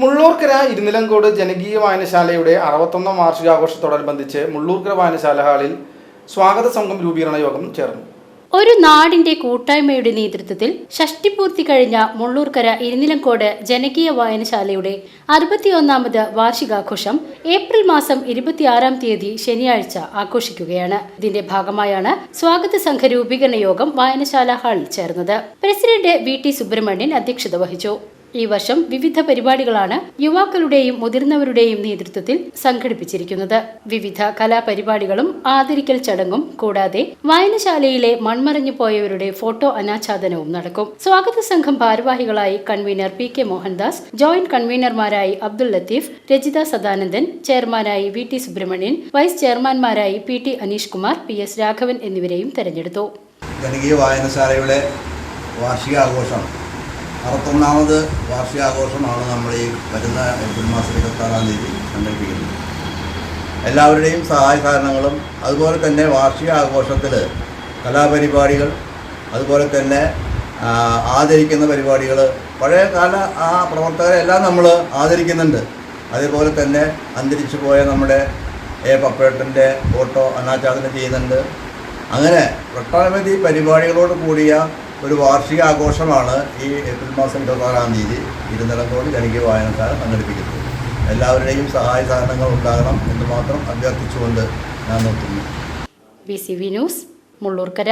മുള്ളൂർക്കര ഇരുനിലങ്കോട് ജനകീയ വായനശാലയുടെ അറുപത്തൊന്നാം വാർഷികാഘോഷത്തോടനുബന്ധിച്ച് മുള്ളൂർക്കര വായനശാല ഹാളിൽ സ്വാഗത സംഘം രൂപീകരണ യോഗം ചേർന്നു. ഒരു നാടിന്റെ കൂട്ടായ്മയുടെ നേതൃത്വത്തിൽ ഷഷ്ടിപൂർത്തി കഴിഞ്ഞ മുള്ളൂർക്കര ഇരുനിലങ്കോട് ജനകീയ വായനശാലയുടെ അറുപത്തിയൊന്നാമത് വാർഷികാഘോഷം ഏപ്രിൽ മാസം ഇരുപത്തിയാറാം തീയതി ശനിയാഴ്ച ആഘോഷിക്കുകയാണ്. ഇതിന്റെ ഭാഗമായാണ് സ്വാഗത സംഘ രൂപീകരണ യോഗം വായനശാല ഹാളിൽ ചേർന്നത്. പ്രസിഡന്റ് വി ടി സുബ്രഹ്മണ്യൻ അധ്യക്ഷത വഹിച്ചു. ഈ വർഷം വിവിധ പരിപാടികളാണ് യുവാക്കളുടെയും മുതിർന്നവരുടെയും നേതൃത്വത്തിൽ സംഘടിപ്പിച്ചിരിക്കുന്നത്. വിവിധ കലാപരിപാടികളും ആദരിക്കൽ ചടങ്ങും കൂടാതെ വായനശാലയിലെ മൺമറഞ്ഞു പോയവരുടെ ഫോട്ടോ അനാച്ഛാദനവും നടക്കും. സ്വാഗത സംഘം ഭാരവാഹികളായി convener P K Mohandas joint കൺവീനർമാരായി Abdul Latheef Rajitha Sadanandan ചെയർമാനായി V T Subramanian vice ചെയർമാൻമാരായി P T Aneesh Kumar P S Raghavan എന്നിവരെയും തെരഞ്ഞെടുത്തു. വായനശാലയുടെ വാർഷികാഘോഷം അറുപത്തൊന്നാമത് വാർഷികാഘോഷമാണ് നമ്മൾ ഈ വരുന്ന ഏപ്രിൽ മാസം ഇരുപത്താറാം തീയതി സംഘടിപ്പിക്കുന്നത്. എല്ലാവരുടെയും സഹായ സഹകരണങ്ങളും അതുപോലെ തന്നെ വാർഷികാഘോഷത്തിൽ കലാപരിപാടികൾ അതുപോലെ തന്നെ ആദരിക്കുന്ന പരിപാടികൾ. പഴയ കാല ആ പ്രവർത്തകരെല്ലാം നമ്മൾ ആദരിക്കുന്നുണ്ട്. അതേപോലെ തന്നെ അന്തരിച്ചു പോയ നമ്മുടെ എ പപ്പേട്ടന്റെ ഫോട്ടോ അനാച്ഛാദനം ചെയ്യുന്നുണ്ട്. അങ്ങനെ ഒട്ടനവധി പരിപാടികളോട് കൂടിയ ഒരു വാർഷിക ആഘോഷമാണ് ഈ ഏപ്രിൽ മാസം ഇരുപത്താറാം തീയതി ഇരുന്നിടത്തോട് ജനകീയ വായനശാല സംഘടിപ്പിക്കുന്നത്. എല്ലാവരുടെയും സഹായ സഹകരണങ്ങൾ ഉണ്ടാകണം എന്ന് മാത്രം അഭ്യർത്ഥിച്ചുകൊണ്ട് ഞാൻ നിർത്തുന്നു. B C V news Mullurkara